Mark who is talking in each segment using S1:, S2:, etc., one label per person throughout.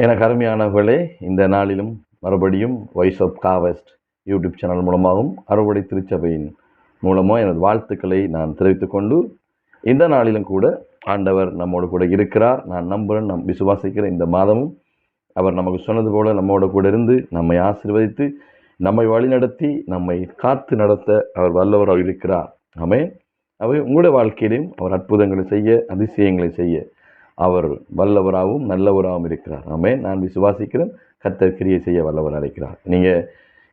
S1: எனக்கு அருமையானவர்களே இந்த நாளிலும் மறுபடியும் voice of harvest YouTube channel மூலமாகவும் அறுவடை திருச்சபையின் மூலமாக எனது வாழ்த்துக்களை நான் தெரிவித்துக்கொண்டு இந்த நாளிலும் கூட ஆண்டவர் நம்மோடு கூட இருக்கிறார். நான் நம்புகிறேன் நம் விசுவாசிக்கிறேன் இந்த மாதமும். அவர் நமக்கு சொன்னது போல நம்மோட கூட இருந்து நம்மை ஆசீர்வதித்து நம்மை வழிநடத்தி நம்மை காத்து நடத்த அவர் வல்லவராக இருக்கிறார். ஆமே அவை உங்களுடைய வாழ்க்கையிலையும் அவர் அற்புதங்களை செய்ய அதிசயங்களை செய்ய அவர் வல்லவராகவும் நல்லவராகவும் இருக்கிறார். ஆமே நான் விசுவாசிக்கிறேன். கத்தர் கிரியை செய்ய வல்லவராக இருக்கிறார் நீங்கள்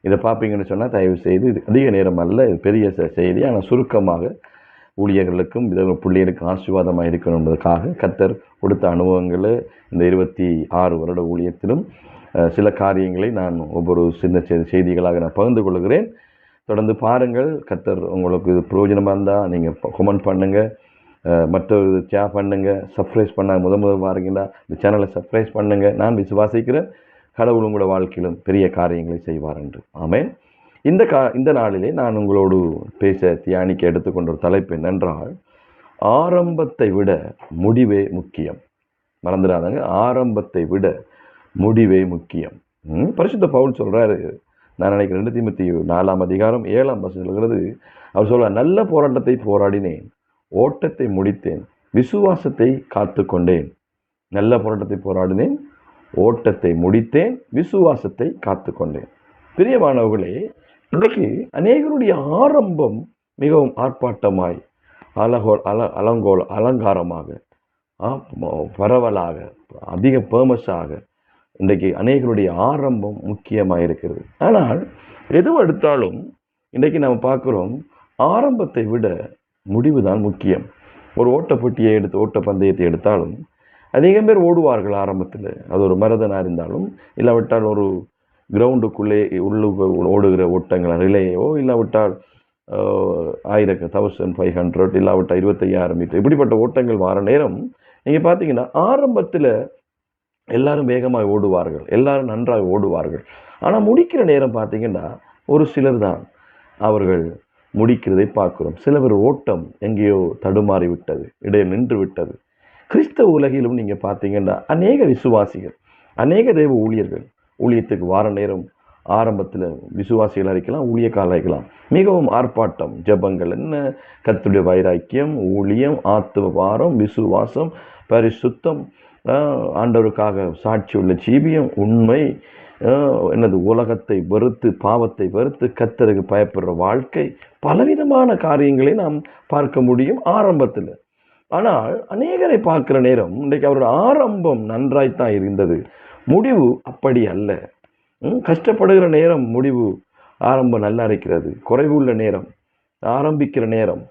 S1: இதை பார்ப்பீங்கன்னு சொன்னால் தயவு செய்து இது அதிக நேரம் அல்ல இது பெரிய செய்தி. ஆனால் சுருக்கமாக ஊழியர்களுக்கும் வித பிள்ளைகளுக்கும் ஆசீர்வாதமாக இருக்கணும் என்பதற்காக கத்தர் கொடுத்த அனுபவங்களை இந்த இருபத்தி ஆறு வருட ஊழியத்திலும் சில காரியங்களை நான் ஒவ்வொரு சின்ன செய்தி செய்திகளாக நான் பகிர்ந்து கொள்கிறேன். தொடர்ந்து பாருங்கள். கத்தர் உங்களுக்கு இது பிரயோஜனமாக இருந்தால் நீங்கள் கமெண்ட் பண்ணுங்கள் மற்றொரு ஷேர் பண்ணுங்கள் சப்ஸ்கிரைப் பண்ண முத முதல் பாருங்கன்னா இந்த சேனலை சர்ப்ரைஸ் பண்ணுங்கள் நான் விசுவாசிக்கிறேன். கடவுள் உங்களோட வாழ்க்கையிலும் பெரிய காரியங்களை செய்வார் என்று. ஆமேன். இந்த கா இந்த நாளிலே நான் உங்களோடு பேச தியானிக்க எடுத்துக்கொண்ட ஒரு தலைப்பு என்னென்றால் ஆரம்பத்தை விட முடிவே முக்கியம். மறந்துடாதாங்க. ஆரம்பத்தை விட முடிவே முக்கியம். பரிசுத்த பவுல் சொல்கிறாரு நான் நினைக்கிறேன் ரெண்டு தீமத்தி நாலாம் அதிகாரம் ஏழாம் வசனம் சொல்கிறது அவர் சொல்கிறார் நல்ல போராட்டத்தை போராடினேன். ஓட்டத்தை முடித்தேன். விசுவாசத்தை காத்து கொண்டேன் நல்ல போராட்டத்தை போராடினேன். ஓட்டத்தை முடித்தேன். விசுவாசத்தை காத்து கொண்டேன் பிரியமானவர்களே இன்றைக்கு அநேகருடைய ஆரம்பம் மிகவும் ஆர்ப்பாட்டமாய் அலகோல் அல அலங்கோல் அலங்காரமாக பரவலாக அதிக பேமஸாக இன்றைக்கு அநேகருடைய ஆரம்பம் முக்கியமாக இருக்கிறது. ஆனால் எது எடுத்தாலும் இன்றைக்கு நம்ம பார்க்குறோம் ஆரம்பத்தை விட முடிவு தான் முக்கியம். ஒரு ஓட்டப்பட்டியை எடுத்து ஓட்ட பந்தயத்தை எடுத்தாலும் அதிகம் பேர் ஓடுவார்கள் ஆரம்பத்தில். அது ஒரு மரதனாக இருந்தாலும் இல்லாவிட்டால் ஒரு கிரவுண்டுக்குள்ளே உள்ளு ஓடுகிற ஓட்டங்கள் ரிலேயோ இல்லாவிட்டால் ஆயிரக்க தௌசண்ட் ஃபைவ் ஹண்ட்ரட் இல்லாவிட்டால் இருபத்தையாயிரம் மீட்டர் இப்படிப்பட்ட ஓட்டங்கள் வர நேரம் நீங்கள் பார்த்தீங்கன்னா ஆரம்பத்தில் எல்லாரும் வேகமாக ஓடுவார்கள் எல்லாரும் நன்றாக ஓடுவார்கள். ஆனால் முடிக்கிற நேரம் பார்த்தீங்கன்னா ஒரு சிலர் தான். அவர்கள் முடிக்கிறதை பார்க்கிறோம். சிலவர் ஓட்டம் எங்கேயோ தடுமாறி விட்டது நின்று விட்டது கிறிஸ்தவ உலகிலும் நீங்கள் பார்த்தீங்கன்னா அநேக விசுவாசிகள் அநேக தெய்வ ஊழியர்கள் ஊழியத்துக்கு வார நேரம் ஆரம்பத்தில் விசுவாசிகளாக இருக்கலாம் ஊழியக்காலாக இருக்கலாம். மிகவும் ஆர்ப்பாட்டம் ஜெபங்கள் என்ன? கத்துடைய வைராக்கியம் ஊழியம் ஆத்துவ வாரம் விசுவாசம் பரிசுத்தம் ஆண்டவருக்காக சாட்சி உள்ள ஜீவியம் உண்மை என்னது உலகத்தை வெறுத்து பாவத்தை வெறுத்து கத்தருக்கு பயப்படுற வாழ்க்கை பலவிதமான காரியங்களை நாம் பார்க்க முடியும் ஆரம்பத்தில். ஆனால் அநேகரை பார்க்குற நேரம் இன்றைக்கு அவருடைய ஆரம்பம் நன்றாய்த்தான் இருந்தது. முடிவு அப்படி அல்ல. கஷ்டப்படுகிற நேரம் முடிவு ஆரம்பம் நல்லா இருக்கிறது. குறைவு உள்ள நேரம் ஆரம்பிக்கிற நேரம்.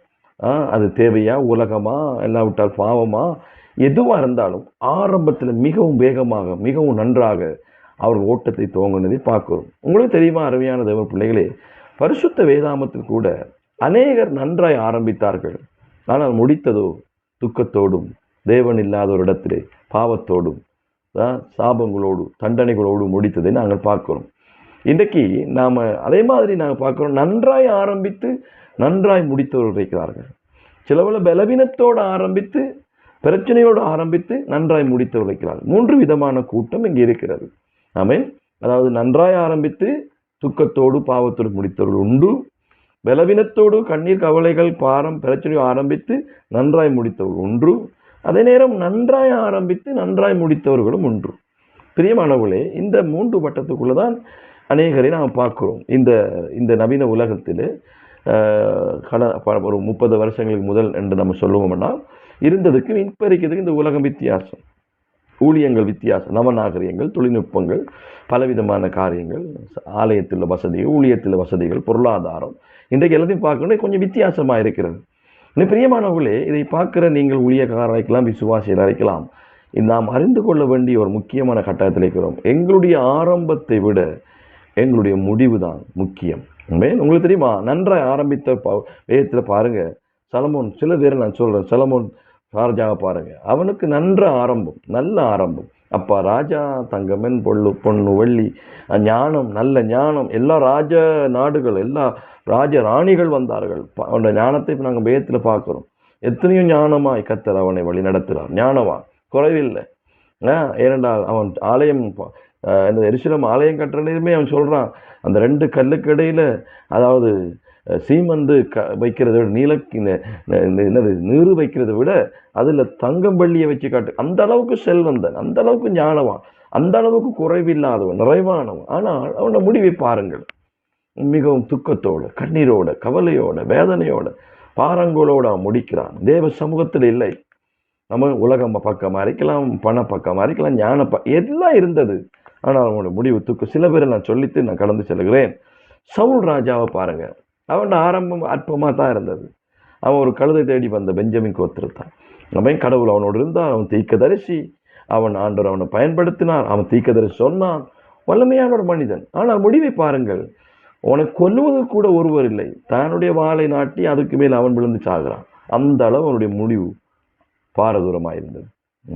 S1: ஆ, அது தேவையா உலகமா இல்லாவிட்டால் பாவமா? எதுவாக இருந்தாலும் ஆரம்பத்தில் மிகவும் வேகமாக மிகவும் நன்றாக அவர் ஓட்டத்தை துவங்கினதை பார்க்கிறோம். உங்களுக்கு தெரியுமா அருமையான தேவ பிள்ளைகளே பரிசுத்த வேதாமத்தில் கூட அநேகர் நன்றாய் ஆரம்பித்தார்கள். ஆனால் முடித்ததோ துக்கத்தோடும் தேவன் இல்லாத ஒரு இடத்திலே பாவத்தோடும் சாபங்களோடு தண்டனைகளோடு முடித்ததை நாங்கள் பார்க்கிறோம். இன்றைக்கு நாம் அதே மாதிரி நாங்கள் பார்க்குறோம் நன்றாய் ஆரம்பித்து நன்றாய் முடித்தவர்கள் இருக்கிறார்கள். சிலவள பலவீனத்தோடு ஆரம்பித்து பிரச்சனையோடு ஆரம்பித்து நன்றாய் முடித்தவர்கள் இருக்கிறார்கள். மூன்று விதமான கூட்டம் இங்கே இருக்கிறது. ஆமென். அதாவது நன்றாய் ஆரம்பித்து துக்கத்தோடு பாவத்தோடு முடித்தவர்கள் உண்டு. பலவீனத்தோடு கண்ணீர் கவலைகள் பாரம் பிரச்சனையோ ஆரம்பித்து நன்றாய் முடித்தவர்கள் ஒன்று அதே நேரம் நன்றாய் ஆரம்பித்து நன்றாய் முடித்தவர்களும் ஒன்று பிரியமானவர்களே இந்த மூன்று வட்டத்துக்குள்ளே தான் அநேகரை நாம் பார்க்குறோம். இந்த இந்த நவீன உலகத்தில் கட ப- ஒரு முப்பது வருஷங்களுக்கு முதல் என்று நம்ம சொல்லுவோம்னா இருந்ததுக்கு இப்போ இருக்கிறதுக்கு இந்த உலகம் வித்தியாசம். ஊழியங்கள் வித்தியாசம் நவநாகரியங்கள் தொழில்நுட்பங்கள் பலவிதமான காரியங்கள் ஆலயத்தில் வசதிகள் ஊழியத்தில் வசதிகள் பொருளாதாரம். இன்றைக்கு எல்லாத்தையும் பார்க்கணும் கொஞ்சம் வித்தியாசமாக இருக்கிறது. இன்னும் பிரியமானவர்களே இதை பார்க்குற நீங்கள் ஊழியக்காரராக இருக்கலாம். விசுவாசிகளாக இருக்கலாம் நாம் அறிந்து கொள்ள வேண்டிய ஒரு முக்கியமான கட்டாயத்தில் இருக்கிறோம். எங்களுடைய ஆரம்பத்தை விட எங்களுடைய முடிவு தான் முக்கியம். உங்களுக்கு தெரியுமா? நன்றாக ஆரம்பித்த ப- வேதத்தில் சலமோன் சில பேர் நான் சொல்கிறேன் சலமோன் ராஜாவை பாருங்க. அவனுக்கு நன்ற ஆரம்பம் நல்ல ஆரம்பம். அப்பா ராஜா தங்கமென் பொள்ளு பொண்ணு வெள்ளி ஞானம் நல்ல ஞானம். எல்லா ராஜ நாடுகள் எல்லா ராஜ ராணிகள் வந்தார்கள். அவனோட ஞானத்தை இப்போ நாங்கள் வேதத்தில் பார்க்குறோம் எத்தனையோ ஞானமாய் கத்தர் அவனை வழி நடத்துகிறார் ஞானமா குறைவில்லை. ஏனென்றால் அவன் ஆலயம் இந்த எரிசிலம் ஆலயம் கட்டுறதுமே அவன் சொல்கிறான் அந்த ரெண்டு கல்லுக்கு இடையில் அதாவது சீமந்து க வைக்கிறத விட நீல என்னது நீரு வைக்கிறதை விட அதில் தங்கம் வெள்ளியை வச்சு காட்டு. அந்த அளவுக்கு செல்வந்தன் அந்த அளவுக்கு ஞானவான் அந்த அளவுக்கு குறைவில்லாதவன் நிறைவானவன். ஆனால் அவனோட முடிவை பாருங்கள். மிகவும் துக்கத்தோடு கண்ணீரோட கவலையோட வேதனையோட பாரங்களோட முடிக்கிறான். தேவ சமூகத்தில் இல்லை. நம்ம உலகம் பக்கம் இருக்கலாம் பண பக்கம் இருக்கலாம் ஞான ப எல்லாம் இருந்தது. ஆனால் அவனோட முடிவு துக்கு சில பேரை நான் சொல்லித்து நான் கடந்து செல்கிறேன். சவுல் ராஜாவை பாருங்கள் அவன் ஆரம்பம் அற்பமாக தான் இருந்தது. அவன் ஒரு கழுதை தேடி வந்த பெஞ்சமின் கோத்திருத்தான். அவன் கடவுள் அவனோடு இருந்தான் அவன் தீக்கதரிசி அவன் ஆண்டவர் அவனை பயன்படுத்தினார் அவன் தீக்கதரிசி சொன்னான். வல்லமையான ஒரு மனிதன். ஆனால் முடிவை பாருங்கள் உனக்கு கொல்லுவது கூட ஒருவர் இல்லை. தன்னுடைய வாளை நாட்டி அதுக்கு மேல் அவன் விழுந்து சாகிறான். அந்த அளவு அவனுடைய முடிவு பாரதூரமாக இருந்தது.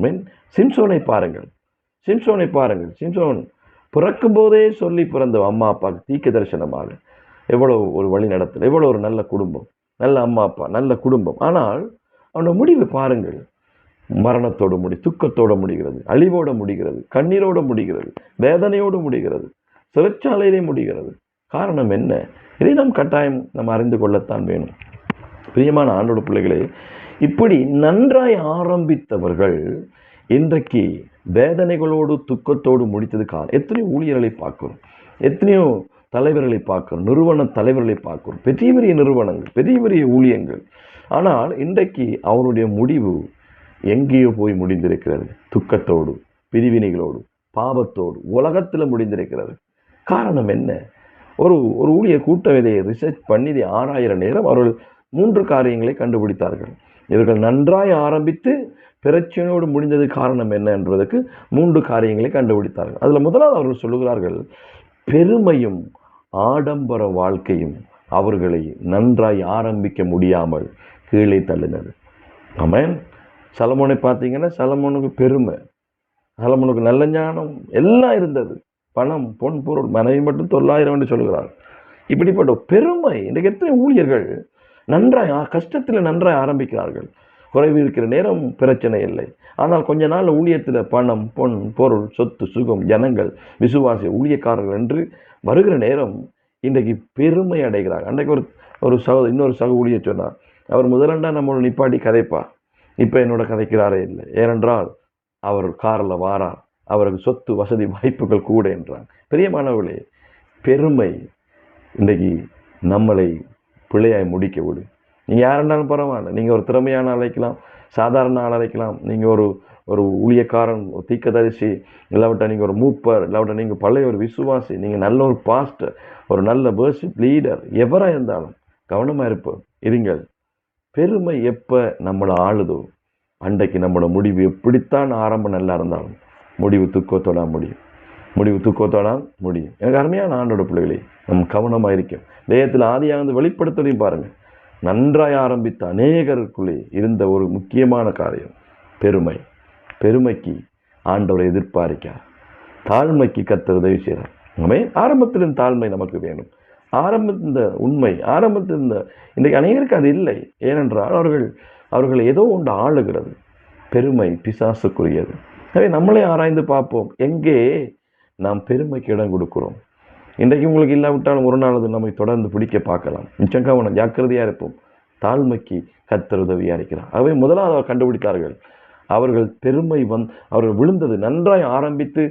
S1: மீன் சிம்சோனை பாருங்கள். சிம்சோனை பாருங்கள். சிம்சோன் பிறக்கும் போதே சொல்லி பிறந்த அம்மா அப்பாவுக்கு தீக்க தரிசனமாக எவ்வளோ ஒரு வழி நடத்தல் எவ்வளோ ஒரு நல்ல குடும்பம் நல்ல அம்மா அப்பா நல்ல குடும்பம். ஆனால் அவனோட முடிவை பாருங்கள். மரணத்தோடு முடி துக்கத்தோட முடிகிறது அழிவோட முடிகிறது கண்ணீரோட முடிகிறது வேதனையோடு முடிகிறது சிறைச்சாலையிலே முடிகிறது. காரணம் என்ன? இதை நாம் கட்டாயம் நம்ம அறிந்து கொள்ளத்தான் வேணும். பிரியமான ஆண்டோட பிள்ளைகளே இப்படி நன்றாய் ஆரம்பித்தவர்கள் இன்றைக்கு வேதனைகளோடு துக்கத்தோடு முடித்தது காரணம் எத்தனையோ ஊழியர்களை பார்க்கிறோம். எத்தனையோ தலைவர்களை பார்க்குறோம் நிறுவன தலைவர்களை பார்க்குறோம். பெரிய பெரிய நிறுவனங்கள் பெரிய பெரிய ஊழியங்கள். ஆனால் இன்றைக்கு அவருடைய முடிவு எங்கேயோ போய் முடிந்திருக்கிறது. துக்கத்தோடு பிரிவினைகளோடு பாவத்தோடு உலகத்தில் முடிந்திருக்கிறது. காரணம் என்ன? ஒரு ஒரு ஊழியர் கூட்டம் இதை ரிசர்ச் பண்ணி இதை ஆறாயிரம் நேரம் அவர்கள் மூன்று காரியங்களை கண்டுபிடித்தார்கள். இவர்கள் நன்றாய் ஆரம்பித்து பிரச்சனையோடு முடிந்தது காரணம் என்ன என்பதற்கு மூன்று காரியங்களை கண்டுபிடித்தார்கள். அதில் முதலாவது அவர்கள் சொல்லுகிறார்கள் பெருமையும் ஆடம்பர வாழ்க்கையும் அவர்களை நன்றாய் ஆரம்பிக்க முடியாமல் கீழே தள்ளினது. ஆமென். சலமோனை பார்த்தீங்கன்னா சலமோனுக்கு பெருமை. சலமோனுக்கு நல்ல ஞானம் எல்லாம் இருந்தது. பணம் பொன் பொருள் மனைவி மட்டும் தொள்ளாயிரம் என்று சொல்கிறார். இப்படிப்பட்ட பெருமை இன்றைக்கு எத்தனை ஊழியர்கள் நன்றாய் கஷ்டத்தில் நன்றாய் ஆரம்பிக்கிறார்கள். குறைவு இருக்கிற நேரம் பிரச்சனை இல்லை. ஆனால் கொஞ்ச நாள் ஊழியத்தில் பணம் பொன் பொருள் சொத்து சுகம் ஜனங்கள் விசுவாசி ஊழியக்காரர்கள் என்று வருகிற நேரம் இன்றைக்கு பெருமை அடைகிறார். அன்றைக்கு ஒரு ஒரு சக இன்னொரு சக ஊழிய சொன்னார் அவர் முதலண்டா நம்மளோட நிப்பாட்டி கதைப்பா. இப்போ என்னோட கதைக்கிறாரே இல்லை. ஏனென்றால் அவர் காரில் வாரார். அவருக்கு சொத்து வசதி வாய்ப்புகள் கூட என்றார். பிரியமானவர்களே பெருமை இன்றைக்கு நம்மளை பிள்ளையாய் முடிக்க விடும். நீங்கள் யாருன்னாலும் பரவாயில்ல. நீங்கள் ஒரு திறமையான அழைக்கலாம் சாதாரண ஆள் அழைக்கலாம் நீங்கள் ஒரு ஒரு ஊழியக்காரன் ஒரு தீக்கதரிசி இல்லாவிட்டா நீங்கள் ஒரு மூப்பர் இல்லாவிட்டா நீங்கள் பழைய ஒரு விசுவாசி நீங்கள் நல்ல ஒரு பாஸ்டர் ஒரு நல்ல வேர்ஷிப் லீடர் எவராக இருந்தாலும் கவனமாக இருப்போம். இருங்கள். பெருமை எப்போ நம்மளை ஆளுதோ அன்றைக்கு நம்மளோட முடிவு எப்படித்தான் ஆரம்பம் நல்லா இருந்தாலும் முடிவு துக்கத்தோட முடியும். முடிவு துக்கத்தோட முடியும். எனக்கு அருமையான ஆண்டோட பிள்ளைகளே நம் கவனமாக இருக்கும் தேயத்தில் ஆதியாக வெளிப்படுத்தலையும் பாருங்கள். நன்றாய் ஆரம்பித்த அநேகருக்குள்ளே இருந்த ஒரு முக்கியமான காரியம் பெருமை. பெருமைக்கு ஆண்டவரை எதிர்பாரிக்கார் தாழ்மைக்கு கத்தர் உதவி செய்கிறார். ஆமே ஆரம்பத்தில் தாழ்மை நமக்கு வேணும். ஆரம்பத்தில் இந்த உண்மை ஆரம்பத்தில் இந்த இன்றைக்கு அநேகருக்கு அது இல்லை. ஏனென்றால் அவர்கள் அவர்களை ஏதோ ஒன்று ஆளுகிறது. பெருமை பிசாசுக்குரியது. எனவே நம்மளே ஆராய்ந்து பார்ப்போம் எங்கே நாம் பெருமைக்கு இடம் கொடுக்கிறோம்? இன்றைக்கு உங்களுக்கு இல்லாவிட்டாலும் ஒரு நாள் அது நம்மை தொடர்ந்து பிடிக்க பார்க்கலாம். மிச்சம் கவனம் ஜாக்கிரதையாக இருப்போம். தாழ்மைக்கு கத்தர் உதவியாக இருக்கிறார் அவை முதலாவது அவர் கண்டுபிடித்தார்கள். அவர்கள் பெருமை வந் அவர்கள் விழுந்தது நன்றாய் ஆரம்பித்து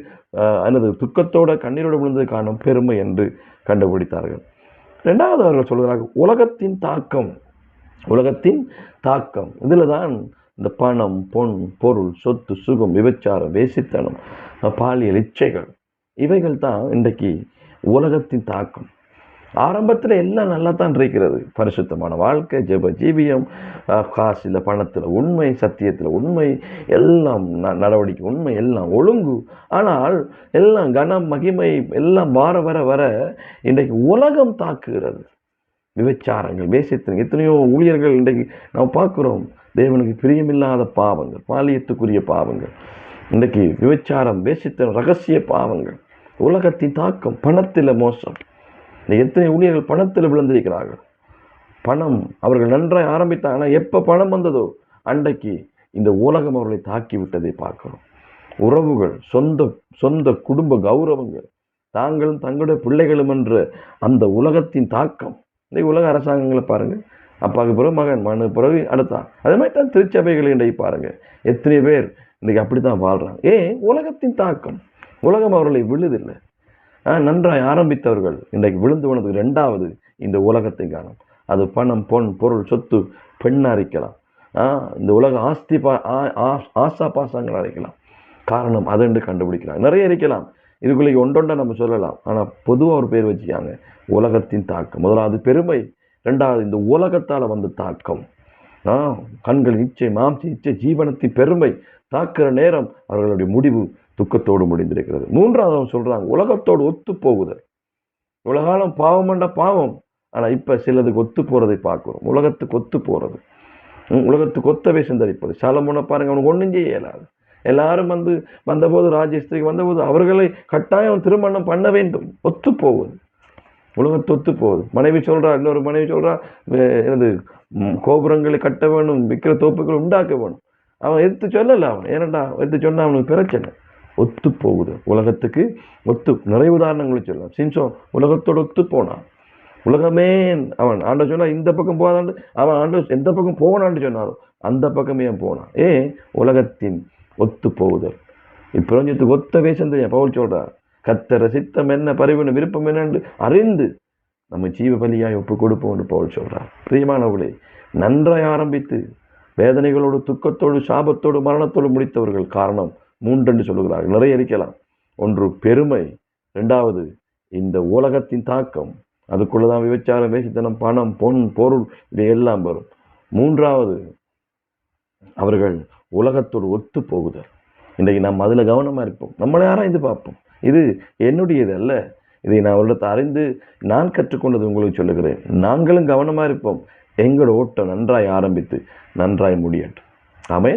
S1: எனது துக்கத்தோட கண்ணீரோடு விழுந்தது காரணம் பெருமை என்று கண்டுபிடித்தார்கள். ரெண்டாவது அவர்கள் சொல்கிறார்கள் உலகத்தின் தாக்கம் உலகத்தின் தாக்கம். இதில் தான் இந்த பணம் பொன் பொருள் சொத்து சுகம் விபச்சாரம் வேசித்தனம் பாலியல் இச்சைகள் இவைகள் தான் இன்றைக்கு உலகத்தின் தாக்கம். ஆரம்பத்தில் எல்லாம் நல்லா தான் இருக்கிறது. பரிசுத்தமான வாழ்க்கை ஜெப ஜீவியம் காசில் பணத்தில் உண்மை சத்தியத்தில் உண்மை எல்லாம் ந- நடவடிக்கை உண்மை எல்லாம் ஒழுங்கு. ஆனால் எல்லாம் கனம் மகிமை எல்லாம் வர வர வர இன்றைக்கு உலகம் தாக்குகிறது. விபச்சாரங்கள் வேசித்தன் எத்தனையோ ஊழியர்கள் இன்றைக்கு நாம் பார்க்குறோம். தேவனுக்கு பிரியமில்லாத பாவங்கள் பாலியத்துக்குரிய பாவங்கள். இன்றைக்கு விபச்சாரம் வேசித்தன் ரகசிய பாவங்கள். உலகத்தின் தாக்கம் பணத்தில் மோசம். இந்த எத்தனை ஊழியர்கள் பணத்தில் விழுந்திருக்கிறார்கள்? பணம் அவர்கள் நன்றாக ஆரம்பித்தாங்க. ஆனால் எப்போ பணம் வந்ததோ அன்றைக்கு இந்த உலகம் அவர்களை தாக்கி விட்டதை பார்க்கிறோம். உறவுகள் சொந்த சொந்த குடும்ப கௌரவங்கள் தாங்களும் தங்களுடைய பிள்ளைகளும் என்ற அந்த உலகத்தின் தாக்கம். இந்த உலக அரசாங்கங்களை பாருங்கள் அப்பாவுக்கு பிறகு மகன் மனு பிறகு அடுத்தான் அதே மாதிரி தான் திருச்சபைகளை இன்றைக்கு பாருங்கள் எத்தனை பேர் இன்றைக்கி அப்படி தான் வாழ்கிறாங்க ஏன்? உலகத்தின் தாக்கம். உலகம் அவர்களை விழுதில்லை. நன்றாய் ஆரம்பித்தவர்கள். இன்றைக்கு விழுந்து போனதுக்கு ரெண்டாவது இந்த உலகத்தை காணும். அது பணம் பொன் பொருள் சொத்து பெண்ணாக இருக்கலாம். இந்த உலக ஆஸ்தி பா ஆ- ஆ- ஆசா பாசங்கள் அரைக்கலாம் காரணம் அதென்று கண்டுபிடிக்கலாம் நிறைய இருக்கலாம். இதுக்குள்ளே ஒன்றொண்டை நம்ம சொல்லலாம். ஆனால் பொதுவாக ஒரு பேர் வச்சுக்காங்க. உலகத்தின் தாக்கம். முதலாவது பெருமை. ரெண்டாவது இந்த உலகத்தால் வந்த தாக்கம். ஆ, கண்கள் இச்சை மாம்சி இச்சை ஜீவனத்தின் பெருமை. தாக்குற நேரம் அவர்களுடைய முடிவு துக்கத்தோடு முடிந்திருக்கிறது. மூன்றாவது அவன் சொல்கிறாங்க உலகத்தோடு ஒத்து போகுதல் உலகாலம் பாவம்ண்டா பாவம் ஆனால் இப்போ சிலதுக்கு ஒத்து போகிறதை பார்க்குறோம். உலகத்துக்கு ஒத்து போகிறது உலகத்துக்கு ஒத்தவே சிந்தரிப்பது. சாலமுனை பாருங்க அவனுக்கு ஒன்றும் செய்ய இயலாது. எல்லாரும் வந்து வந்தபோது ராஜஸ்திரிக்கு வந்தபோது அவர்களை கட்டாயம் திருமணம் பண்ண வேண்டும். ஒத்து போவது உலகத்து ஒத்து போகுது. மனைவி சொல்கிறா இன்னொரு மனைவி சொல்கிறா எனது கோபுரங்களை கட்ட வேணும் விற்கிற தோப்புகள் உண்டாக்க வேணும். அவன் எடுத்து சொல்லலை அவன். ஏனண்டா எடுத்து சொன்னால் அவனுக்கு பிரச்சனை. ஒத்து போகுது உலகத்துக்கு ஒத்து நிறைய உதாரணங்களும் சொல்லலாம். சின்சோ உலகத்தோடு ஒத்து போனான் உலகமே அவன் ஆண்ட சொன்னா இந்த பக்கம் போகாதாண்டு அவன் ஆண்டு எந்த பக்கம் போகணான்னு சொன்னாரோ அந்த பக்கமே போனான் ஏன் உலகத்தின் ஒத்து போகுதல். இப்பிரஞ்சத்துக்கு ஒத்த வேஷம் தெரியும்? பவுல் சொல்றார் கத்தர சித்தம் என்ன பரிவின விருப்பம் என்னன்னு அறிந்து நம்ம ஜீவ பலியாய் ஒப்பு கொடுப்போம் பவுல் சொல்றார். பிரியமானவர்களே நன்றாய் ஆரம்பித்து வேதனைகளோடு துக்கத்தோடு சாபத்தோடு மரணத்தோடு முடித்தவர்கள் காரணம் மூன்றென்று சொல்லுகிறார்கள். நிறைய இருக்கலாம். ஒன்று பெருமை ரெண்டாவது இந்த உலகத்தின் தாக்கம் அதுக்குள்ளே தான் விபச்சாரம் வேசித்தனம் பணம் பொன் பொருள் இது எல்லாம் வரும். மூன்றாவது அவர்கள் உலகத்தோடு ஒத்து போகுதல். இன்றைக்கு நாம் அதில் கவனமாக இருப்போம். நம்மளை ஆராய்ந்து பார்ப்போம். இது என்னுடையது அல்ல. இதை நான் உள்ளத்தை அறிந்து நான் கற்றுக்கொண்டது உங்களுக்கு சொல்லுகிறேன். நாங்களும் கவனமாக இருப்போம். எங்களோட ஓட்டம் நன்றாய் ஆரம்பித்து நன்றாய் முடியட்டும். ஆமே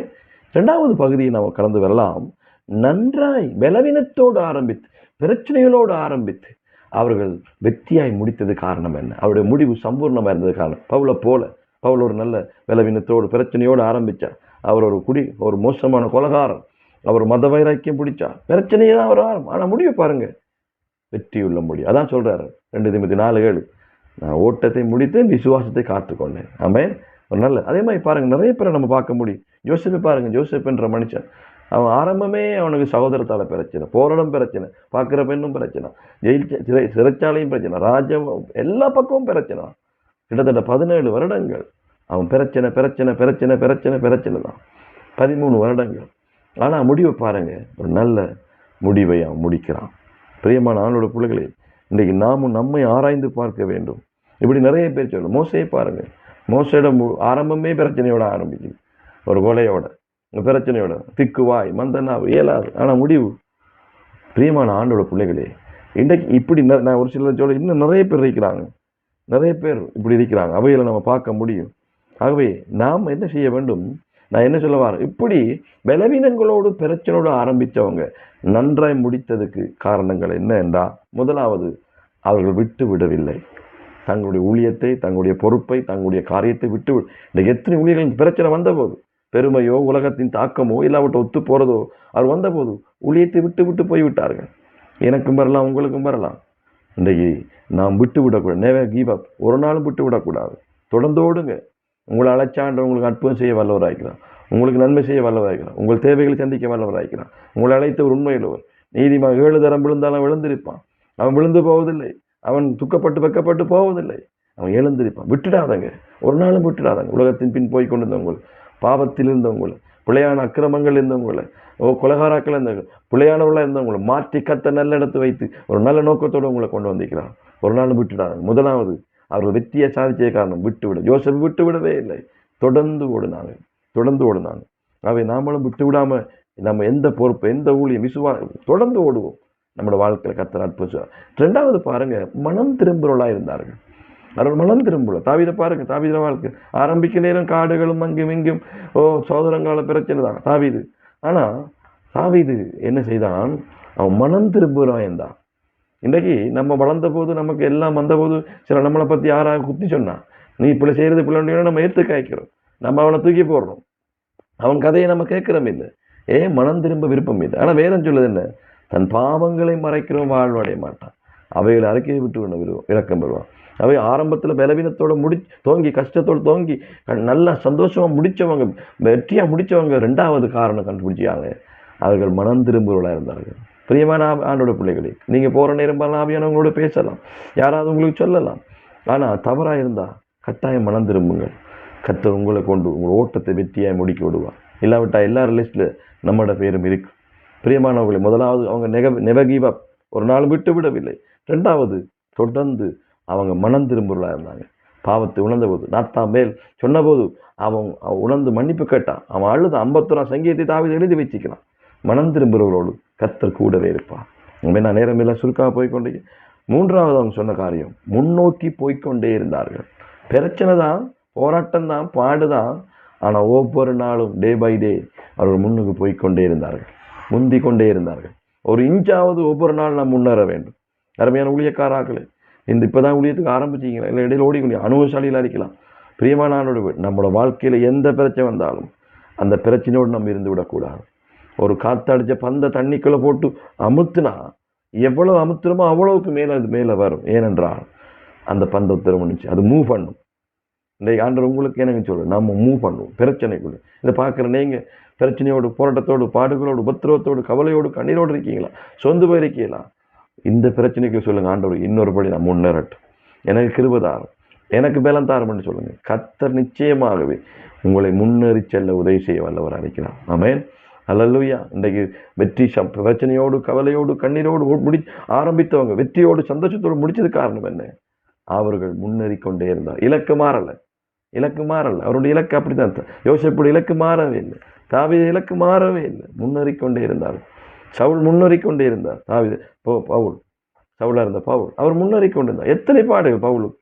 S1: ரெண்டாவது பகுதியை நாம் கடந்து வரலாம். நன்றாய் பலவீனத்தோடு ஆரம்பித்து பிரச்சனைகளோடு ஆரம்பித்து அவர்கள் வெற்றியாய் முடித்தது காரணம் என்ன? அவருடைய முடிவு சம்பூர்ணமாக இருந்தது காரணம். பவுலை போல பவுல் ஒரு நல்ல பலவீனத்தோடு பிரச்சனையோடு ஆரம்பித்தார் அவர் ஒரு குடி ஒரு மோசமான கொலகாரம் அவர் மத வைராக்கியம் பிடிச்சார். பிரச்சனையே தான் அவர் ஆரம்பம். ஆனா முடிவு வெற்றி வெற்றியுள்ள முடியும் அதான் சொல்கிறாரு ரெண்டு திமுத்தி நாலு ஏழு. நான் ஓட்டத்தை முடித்து விசுவாசத்தை காத்துக்கொண்டேன் ஆமென். ஒரு நல்ல அதே மாதிரி பாருங்கள் நிறைய பேரை நம்ம பார்க்க முடியும். ஜோசப்பை பாருங்கள் ஜோசப் என்ற மனுஷன். அவன் ஆரம்பமே அவனுக்கு சகோதரத்தால் பிரச்சனை போராடம் பிரச்சனை பார்க்குற பெண்ணும் பிரச்சனை ஜெயில் சிறை சிறைச்சாலையும் பிரச்சனை ராஜ்யம் எல்லா பக்கமும் பிரச்சனை. கிட்டத்தட்ட பதினேழு வருடங்கள் அவன் பிரச்சனை பிரச்சனை பிரச்சனை பிரச்சனை பிரச்சனை தான். பதிமூணு வருடங்கள். ஆனால் முடிவை பாருங்கள் ஒரு நல்ல முடிவை அவன் முடிக்கிறான். பிரியமான ஆணோட பிள்ளைகளே இன்றைக்கு நாமும் நம்மை ஆராய்ந்து பார்க்க வேண்டும். இப்படி நிறைய பேர் சொல்லணும் மோசையை பாருங்கள் மோசையோட மு- ஆரம்பமே பிரச்சனையோட ஆரம்பிக்குது. ஒரு கொலையோட. பிரச்சனையோட திக்குவாய் மந்தனா இயலாது. ஆனால் முடிவு. பிரியமான ஆண்டோட பிள்ளைகளே இன்றைக்கு இப்படி நான் ஒரு சிலர் சொல்ல இன்னும் நிறைய பேர் இருக்கிறாங்க. நிறைய பேர் இப்படி இருக்கிறாங்க. அவைகளை நம்ம பார்க்க முடியும். ஆகவே நாம் என்ன செய்ய வேண்டும்? நான் என்ன சொல்ல வரேன்? இப்படி பலவீனங்களோடு பிரச்சனையோடு ஆரம்பித்தவங்க நன்றாய் முடித்ததுக்கு காரணங்கள் என்ன என்றால் முதலாவது அவர்கள் விட்டு விடவில்லை. தங்களுடைய ஊழியத்தை தங்களுடைய பொறுப்பை தங்களுடைய காரியத்தை விட்டு விடு- இந்த எத்தனை ஊழியர்கள் பிரச்சனை வந்தபோது பெருமையோ உலகத்தின் தாக்கமோ இல்லாவிட்ட ஒத்து போகிறதோ அவர் வந்தபோது ஊழியத்தை விட்டு விட்டு போய்விட்டார்கள். எனக்கும் வரலாம் உங்களுக்கும் வரலாம். இன்றைக்கு நாம் விட்டு விடக்கூடாது நேவே கீவ் அப் ஒரு நாளும் விட்டு விடக்கூடாது தொடர்ந்து ஓடுங்க. உங்களை அழைச்சாண்ட உங்களுக்கு அற்புதம் செய்ய வல்லவராய்க்கிறான் உங்களுக்கு நன்மை செய்ய வல்லவராய்க்கிறான் உங்கள் தேவைகளை சந்திக்க வல்லவராய்க்கிறான் உங்களை அழைத்த ஒரு உண்மையிலவர் நீதிமான் ஏழு தரம் விழுந்தாலும் விழுந்திருப்பான். அவன் விழுந்து போவதில்லை. அவன் துக்கப்பட்டு வெக்கப்பட்டு போவதில்லை. அவன் எழுந்திருப்பான். விட்டுடாதங்க. ஒரு நாளும் விட்டுடாதங்க. உலகத்தின் பின் போய் கொண்டிருந்தவங்க பாவத்தில் இருந்தவங்களை பிள்ளையான அக்கிரமங்கள் இருந்தவங்களை ஓ கொலகாராக்கள் இருந்தவங்க பிள்ளையானவர்களாக இருந்தவங்களை மாற்றி கத்த நல்ல இடத்து வைத்து ஒரு நல்ல நோக்கத்தோடு உங்களை கொண்டு வந்திருக்கிறான் ஒரு நாளும் விட்டுட்டாங்க. முதலாவது அவர்கள் வெற்றியை சாதிச்ச காரணம் விட்டு விட யோசப் விட்டு விடவே இல்லை. தொடர்ந்து ஓடினாங்க. தொடர்ந்து ஓடினாங்க. அவை நாமளும் விட்டு விடாமல் நம்ம எந்த பொறுப்பு எந்த ஊழியம் விசுவா தொடர்ந்து ஓடுவோம். நம்மளோட வாழ்க்கையில் கத்த அற்புதம் ரெண்டாவது பாருங்கள் மனம் திரும்புகிறவளாக இருந்தார்கள். அவர் மனம் திரும்பல தாவித பாருங்க தாவித வாழ்க்கை. ஆரம்பிக்க நேரம் காடுகளும் அங்கும் இங்கும். ஓ சோதரங்கால பிரச்சனை தான் தாவிது. ஆனா தாவிது என்ன செய்தான்? அவன் மனம் திரும்புகிறான் என்றான். இன்றைக்கு நம்ம வளர்ந்த போது நமக்கு எல்லாம் வந்தபோது சில நம்மளை பற்றி யாராக குத்தி சொன்னான். நீ இப்படி செய்கிறது பிள்ளை நம்ம ஏற்று காய்க்கிறோம். நம்ம அவனை தூக்கி போடுறோம். அவன் கதையை நம்ம கேட்கிறோம் இல்லை. ஏன் மனம் திரும்ப விருப்பம் இல்லை. ஆனால் வேதம் சொல்லுது என்ன? தன் பாவங்களை மறைக்கிறோம் வாழ்வடைய மாட்டான். அவைகளை அறிக்கையை விட்டு கொண்டு விரும்பும் இறக்கம் பெறுவான். அவை ஆரம்பத்தில் பலவீனத்தோடு முடி தோங்கி கஷ்டத்தோடு தோங்கி நல்லா சந்தோஷமாக முடித்தவங்க வெற்றியாக முடித்தவங்க ரெண்டாவது காரணம் கண்டுபிடிச்சாங்க அவர்கள் மனம் திரும்புகிறவர்களாக இருந்தார்கள். பிரியமான ஆண்டோட பிள்ளைகளே நீங்கள் போகிற நேரம் பல ஆவியானவங்களோட பேசலாம். யாராவது உங்களுக்கு சொல்லலாம். ஆனால் தவறாக இருந்தால் கட்டாயம் மனம் திரும்புங்கள். கர்த்தர் உங்களை கொண்டு உங்கள் ஓட்டத்தை வெற்றியாக முடிக்க விடுவார். இல்லாவிட்டால் எல்லார் லிஸ்ட்டில் நம்மளோட பேரும் இருக்கு. பிரியமானவர்களை முதலாவது அவங்க நெக நெவகிவ ஒரு நாள் விட்டு விடவில்லை. ரெண்டாவது தொடர்ந்து அவங்க மனம் திரும்புறா இருந்தாங்க. பாவத்தை உணர்ந்த போது நாத்தா மேல் சொன்னபோது அவன் அவன் உணர்ந்து மன்னிப்பு கேட்டான். அவன் அழுது ஐம்பத்தொராம் சங்கீதத்தை தாவி எழுதி வச்சுக்கிறான் மனம் திரும்புகிறவர்களோடு கத்தர் கூடவே இருப்பான் உண்மை நான் நேரம் சுருக்காக போய்க்கொண்டே மூன்றாவது அவங்க சொன்ன காரியம் முன்னோக்கி போய்கொண்டே இருந்தார்கள். பிரச்சனை தான் போராட்டம் தான் பாடுதான் ஆனால் ஒவ்வொரு நாளும் டே பை டே அவர்கள் முன்னுக்கு போய்கொண்டே இருந்தார்கள். முந்தி கொண்டே இருந்தார்கள். ஒரு இன்ச்சாவது ஒவ்வொரு நாள் நாம் முன்னேற வேண்டும். அருமையான ஊழியக்காராக்களே இந்த இப்பதான் ஊழியத்துக்கு ஆரம்பிச்சிங்களா இல்லை இடையில ஓடிக்கொண்டு அனுபவசாலியில் அடிக்கலாம் பிரியமான ஆண்டோடு நம்மளோட வாழ்க்கையில் எந்த பிரச்சனை வந்தாலும் அந்த பிரச்சனையோடு நம்ம இருந்து விடக்கூடாது ஒரு காத்தடிச்ச பந்த தண்ணிக்குள்ளே போட்டு அமுத்துனா எவ்வளோ அமுத்துறமோ அவ்வளோவுக்கு மேலே அது மேலே வரும். ஏனென்றால் அந்த பந்த திருமணிச்சு அது மூவ் பண்ணும். இன்றைக்கு ஆண்டர் உங்களுக்கு எனக்கு சொல்லு நம்ம மூவ் பண்ணுவோம். பிரச்சனைக்குள்ள. இதை பார்க்குற நீங்கள் பிரச்சனையோடு போராட்டத்தோடு பாடுகளோடு உபத்திரவத்தோடு கவலையோடு கண்ணீரோடு இருக்கீங்களா? சொந்து போயிருக்கீங்களா? இந்த பிரச்சனைக்கு சொல்லுங்கள் ஆண்டவர் இன்னொரு படி நான் முன்னேறட்டும் எனக்கு கிருபதாரம் எனக்கு பலம் தாரும்னு சொல்லுங்கள் கத்தர் நிச்சயமாகவே உங்களை முன்னேறி செல்ல உதவி செய்ய வல்லவர் அழைக்கிறார் ஆமேன். அல்லல்லுயா இன்றைக்கு வெற்றி சம் பிரச்சனையோடு கவலையோடு கண்ணீரோடு முடி ஆரம்பித்தவங்க வெற்றியோடு சந்தோஷத்தோடு முடிச்சது காரணம் என்ன? அவர்கள் முன்னேறி கொண்டே இருந்தார். இலக்கு மாறலை. இலக்கு மாறலை. அவருடைய இலக்கு அப்படித்தான் யோசிப்படி இலக்கு மாறவே இல்லை. தாவித இலக்கு மாறவே இல்லை. முன்னேறி கொண்டே இருந்தார். சவுல் முன்னேறி கொண்டே இருந்தார். தாவித போ பவுல். சவுலாக இருந்த பவுல். அவர் முன்னேறி கொண்டிருந்தார். எத்தனை பாடு பவுலுக்கு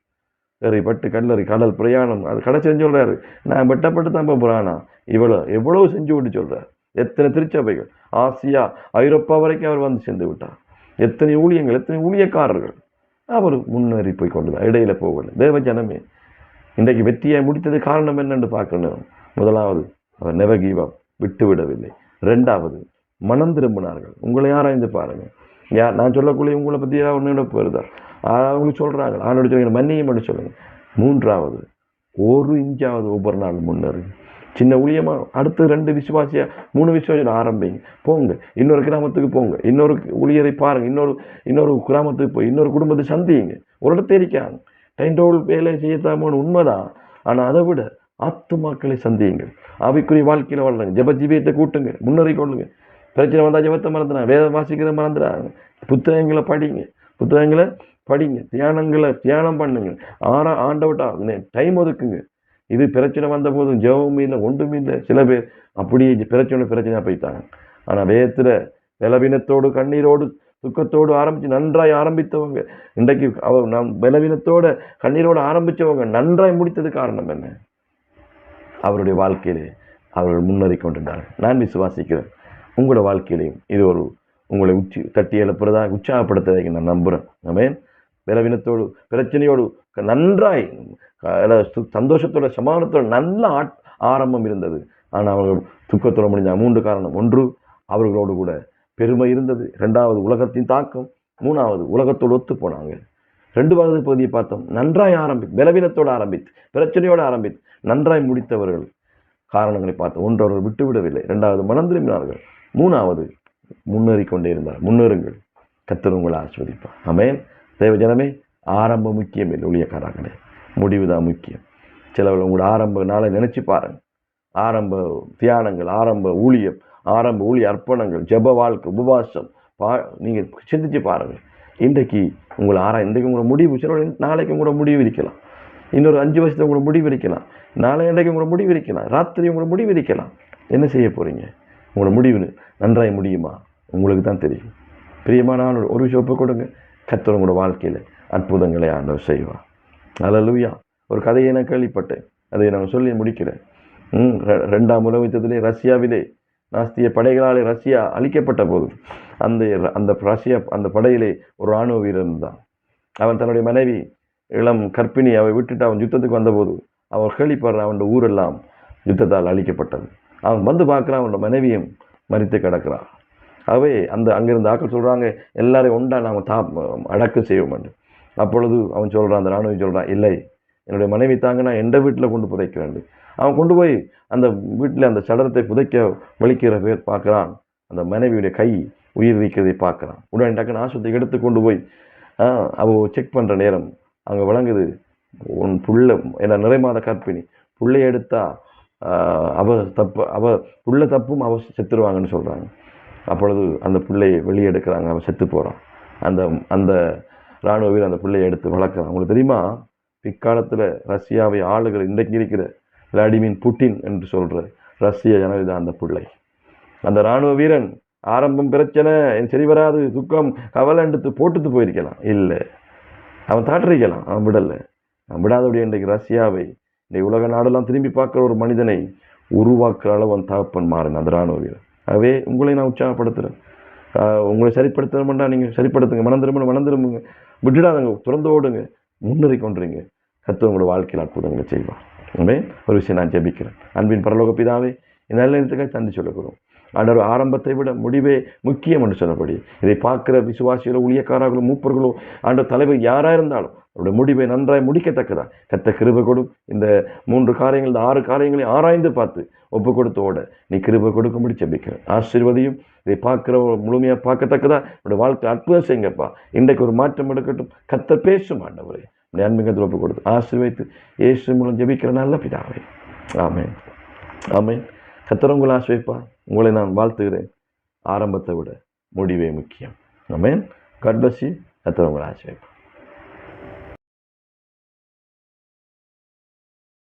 S1: கறி பட்டு கல்லறி கடல் பிரயாணம். அது கடை செஞ்சு சொல்கிறாரு நான் வெட்டப்பட்டு தான் போகிறானா இவ்வளோ எவ்வளோ செஞ்சு விட்டு சொல்கிறார் எத்தனை திருச்சபைகள்? ஆசியா ஐரோப்பா வரைக்கும் அவர் வந்து சென்று விட்டார். எத்தனை ஊழியங்கள் எத்தனை ஊழியக்காரர்கள்? அவர் முன்னேறி போய் கொண்டுதான் இடையில போகல தேவ ஜனமே இன்றைக்கு வெற்றியை முடித்தது காரணம் என்னன்னு பார்க்கணும். முதலாவது அவர் நெவகீவம் விட்டு விடவில்லை ரெண்டாவது மனம் திரும்பினார்கள். உங்களை ஆராய்ந்து பாருங்கள். யார் நான் சொல்லக்கூடிய உங்களை பற்றி ஏதாவது ஒன்று போயிருந்தார் அவங்களுக்கு சொல்கிறாங்க ஆண்டோட சொல்லுங்க மன்னியும் மட்டும் சொல்லுங்கள் மூன்றாவது ஒரு இன்ச்சாவது ஒவ்வொரு நாள் முன்னேறுங்க சின்ன ஊழியமாக அடுத்து ரெண்டு விசுவாசியாக மூணு விசுவாசியம் ஆரம்பிங்க. போங்க. இன்னொரு கிராமத்துக்கு போங்க. இன்னொரு ஊழியரை பாருங்கள் இன்னொரு இன்னொரு கிராமத்துக்கு போய் இன்னொரு குடும்பத்தை சந்தியுங்க. ஒரு இடத்த இருக்காங்க டைம் டேபிள் வேலை செய்யத்தாமோன்னு உண்மைதான். ஆனால் அதை விட ஆத்துமாக்களை சந்தியுங்கள். அவைக்குரிய வாழ்க்கையில் வாழ்றாங்க ஜெப ஜீவியத்தை கூட்டுங்க. முன்னேறி கொள்ளுங்கள் பிரச்சனை வந்தால் ஜபத்தை மறந்துடா வேதம் வாசிக்கிறத மறந்துடாங்க புத்தகங்களை படிங்க. புத்தகங்களை படிங்க. தியானங்களை தியானம் பண்ணுங்க. ஆறா ஆண்டவட்டா டைம் ஒதுக்குங்க. இது பிரச்சனை வந்த போதும் ஜெபமும் இல்லை ஒன்றும் இல்லை. சில பேர் அப்படியே பிரச்சனை பிரச்சனையாக போயிட்டாங்க. ஆனால் வேதத்தில் பலவீனத்தோடு கண்ணீரோடு துக்கத்தோடு ஆரம்பித்து நன்றாய் ஆரம்பித்தவங்க. இன்றைக்கு அவ நம் பலவீனத்தோட கண்ணீரோடு ஆரம்பித்தவங்க நன்றாய் முடித்தது காரணம் என்ன? அவருடைய வாழ்க்கையிலே அவர்கள் முன்னேறி கொண்டிருந்தார்கள். நான் விசுவாசிக்கிறேன். உங்களோட வாழ்க்கையிலையும் இது ஒரு உங்களை உச்சி தட்டி எழுப்புறதா உற்சாகப்படுத்துறதை நான் நம்புகிறேன் ஆமென். பலவீனத்தோடு பிரச்சனையோடு நன்றாய் சந்தோஷத்தோட சமாதானத்தோட நல்ல ஆட்- ஆரம்பம் இருந்தது. ஆனால் அவர்கள் துக்கத்தோட முடிஞ்ச மூன்று காரணம். ஒன்று அவர்களோடு கூட பெருமை இருந்தது. ரெண்டாவது உலகத்தின் தாக்கம். மூணாவது உலகத்தோடு ஒத்து போனாங்க ரெண்டாவது பகுதியை பார்த்தோம். நன்றாய் ஆரம்பித்து பலவீனத்தோடு ஆரம்பித்து பிரச்சனையோடு ஆரம்பித்து நன்றாய் முடித்தவர்கள் காரணங்களை பார்த்தோம். ஒன்று அவர்கள் விட்டுவிடவில்லை. ரெண்டாவது மனம் திரும்பினார்கள். மூணாவது முன்னேறி கொண்டே இருந்தார் முன்னேறுங்கள். கத்தர் உங்களை ஆஸ்வதிப்பார் ஆமென். தேவ ஜனமே ஆரம்பம் முக்கியம். இல்லை ஊழியக்காரங்களே முடிவு தான் முக்கியம். சிலவர்கள் உங்களோட ஆரம்ப நாளை நினச்சி பாருங்கள் ஆரம்ப தியானங்கள் ஆரம்ப ஊழியம் ஆரம்ப ஊழிய அர்ப்பணங்கள் ஜெப வாழ்க்கை உபவாசம் பா நீங்கள் சிந்திச்சு பாருங்கள் இன்றைக்கு உங்களை ஆரா இன்றைக்கு உங்களோட முடிவு சில நாளைக்கு உங்களோட முடிவு இருக்கலாம். இன்னொரு அஞ்சு வருஷத்துக்கு உங்களோட முடிவு இருக்கலாம். நாளை இன்றைக்கு உங்களோட முடிவு இருக்கலாம். ராத்திரி உங்களோட முடிவு இருக்கலாம். என்ன செய்ய போகிறீங்க உங்களோட முடிவு நன்றாய் முடியுமா? உங்களுக்கு தான் தெரியும். பிரியமான ஆண்டவர், ஒரு விஷயம் ஒப்பு கொடுங்க. கர்த்தர் உங்களோட அற்புதங்களை ஆண்டவர் செய்வார். லூயா ஒரு கதையை நான் கேள்விப்பட்டேன். அதை நான் சொல்லி முடிக்கிறேன். ம், ரெண்டாம் உலக யுத்தத்திலே ரஷ்யாவிலே நாஸ்திய படைகளாலே ரஷ்யா அழிக்கப்பட்ட போது அந்த அந்த ரஷ்யா அந்த படையிலே ஒரு ராணுவ வீரர் இருந்தான். அவன் தன்னுடைய மனைவி இளம் கர்ப்பிணி அவை விட்டுட்டு அவன் யுத்தத்துக்கு வந்தபோது அவன் கேள்விப்படுறான் அவன் ஊரெல்லாம் யுத்தத்தால் அழிக்கப்பட்டது. அவன் வந்து பார்க்குறான் அவனோட மனைவியும் மறித்து கிடக்கிறான். ஆகவே அந்த அங்கேருந்து ஆக்கள் சொல்கிறாங்க எல்லாரையும் ஒன்றா நாம் தா அடக்கம் செய்வோம் அப்பொழுது அவன் சொல்கிறான் அந்த ராணுவம் சொல்கிறான் இல்லை என்னுடைய மனைவி தாங்க நான் எந்த வீட்டில் கொண்டு புதைக்கிறேன் அவன் கொண்டு போய் அந்த வீட்டில் அந்த சடலத்தை புதைக்க வலிக்கிற பேர் பார்க்குறான். அந்த மனைவியுடைய கை உயிர் வைக்கிறதை பார்க்குறான். உடனே டக்குன்னு ஆஸ்பத்திரிக்கு எடுத்து கொண்டு போய் அவள் செக் பண்ணுற நேரம் அங்கே விளங்குது உன் புள்ள என்ன நிறை மாத கற்பிணி புள்ளையை எடுத்தால் அவ தப்பு அவ புள்ள தப்பும் அவ செத்துருவாங்கன்னு சொல்கிறாங்க அப்பொழுது அந்த பிள்ளையை வெளியே எடுக்கிறாங்க அவன் செத்து போகிறான் அந்த அந்த இராணுவ வீரர் அந்த பிள்ளையை எடுத்து வளர்க்குறான். உங்களுக்கு தெரியுமா? பிற்காலத்தில் ரஷ்யாவை ஆளுகிற இன்றைக்கு இருக்கிற விளாடிமின் புட்டின் என்று சொல்கிற ரஷ்ய ஜனவிதான் அந்த பிள்ளை. அந்த இராணுவ வீரன் ஆரம்பம் பிரச்சனை என் சரி வராது துக்கம் கவலை எடுத்து போட்டுட்டு போயிருக்கலாம். இல்லை அவன் தாட்டிருக்கலாம் அவன் விடலை. அவன் விடாதபடி இன்றைக்கு ரஷ்யாவை இந்த உலக நாடெல்லாம் திரும்பி பார்க்குற ஒரு மனிதனை உருவாக்குற அளவு தகப்பன் மாறுங்க அந்த இராணுவ வீரர். ஆகவே உங்களை நான் உற்சாகப்படுத்துகிறேன் உங்களை சரிப்படுத்தணும்னா நீங்கள் சரிப்படுத்துங்க மனம் திரும்ப மனம் திரும்புங்க. விட்டுடாதங்க திறந்து ஓடுங்க முன்னேறி கொண்டுறீங்க கத்து உங்களோட வாழ்க்கையில் அற்புதங்களை செய்வார். ஒரு விஷயம் நான் ஜெபிக்கிறேன். அன்பின் பரலோக பிதாவே நல்ல நேரத்துக்காக தந்தி சொல்லக்கூடும் ஆண்டவர் ஆரம்பத்தை விட முடிவே முக்கியம் என்று சொன்னபடி இதை பார்க்குற விசுவாசிகளோ ஊழியக்காரர்களோ மூப்பர்களோ ஆண்ட தலைவர் யாராக இருந்தாலும் அவருடைய முடிவை நன்றாய் முடிக்கத்தக்கதா? கத்த கிருபை கொடும். இந்த மூன்று காரியங்கள் இந்த ஆறு காரியங்களை ஆராய்ந்து பார்த்து ஒப்பு கொடுத்தோட ஓட நீ கிருபை கொடுக்கும்படி ஜெபிக்கிறேன் ஆசீர்வதியும். இதை பார்க்குற முழுமையாக பார்க்கத்தக்கதா? என்னுடைய வாழ்க்கை அற்புதம் செய்யுங்கப்பா. இன்றைக்கு ஒரு மாற்றம் எடுக்கட்டும். கத்த பேசும் ஆண்டவரே. உடைய ஒப்பு கொடுத்து ஆசீர்வைத்து இயேசு மூலம் ஜெபிக்கிற நல்ல பிதாவே. ஆமேன். ஆமேன். கத்தர் உங்களை உங்களை நான் வாழ்த்துகிறேன். ஆரம்பத்தை விட முடிவே முக்கியம். ஆமென் கட்பசி பிளஸ் யூ கத்தர் உங்களை